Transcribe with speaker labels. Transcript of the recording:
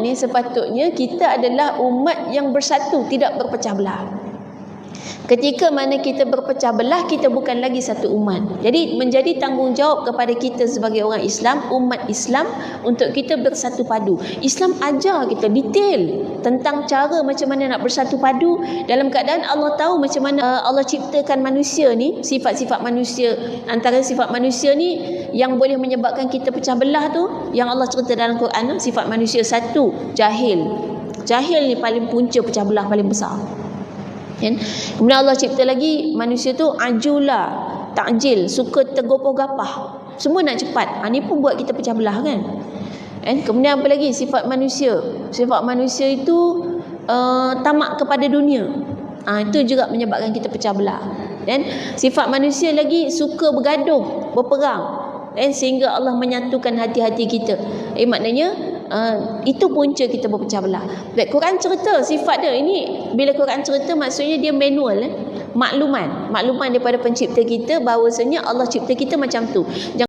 Speaker 1: ni sepatutnya kita adalah umat yang bersatu, tidak berpecah belah. Ketika mana kita berpecah belah, kita bukan lagi satu umat. Jadi menjadi tanggungjawab kepada kita sebagai orang Islam, umat Islam untuk kita bersatu padu. Islam ajar kita detail tentang cara macam mana nak bersatu padu dalam keadaan Allah tahu macam mana uh, Allah ciptakan manusia ni, sifat-sifat manusia antara sifat manusia ni yang boleh menyebabkan kita pecah belah tu yang Allah cerita dalam Quran sifat manusia satu, jahil. Jahil ni paling punca pecah belah paling besar. Kan? Kemudian Allah cipta lagi manusia tu ajula, takjil, suka tergopoh gapah. Semua nak cepat. Ha, ni pun buat kita pecah belah kan? kan? Kemudian apa lagi? Sifat manusia. Sifat manusia itu uh, tamak kepada dunia. Ha, itu juga menyebabkan kita pecah belah. Dan sifat manusia lagi suka bergaduh, berperang. Dan sehingga Allah menyatukan hati-hati kita. Eh maknanya Uh, itu punca kita berpecah belah. Dan Quran cerita sifat dia ini bila Quran cerita maksudnya dia manual eh? makluman, makluman daripada pencipta kita bahawasanya Allah cipta kita macam tu. Jangan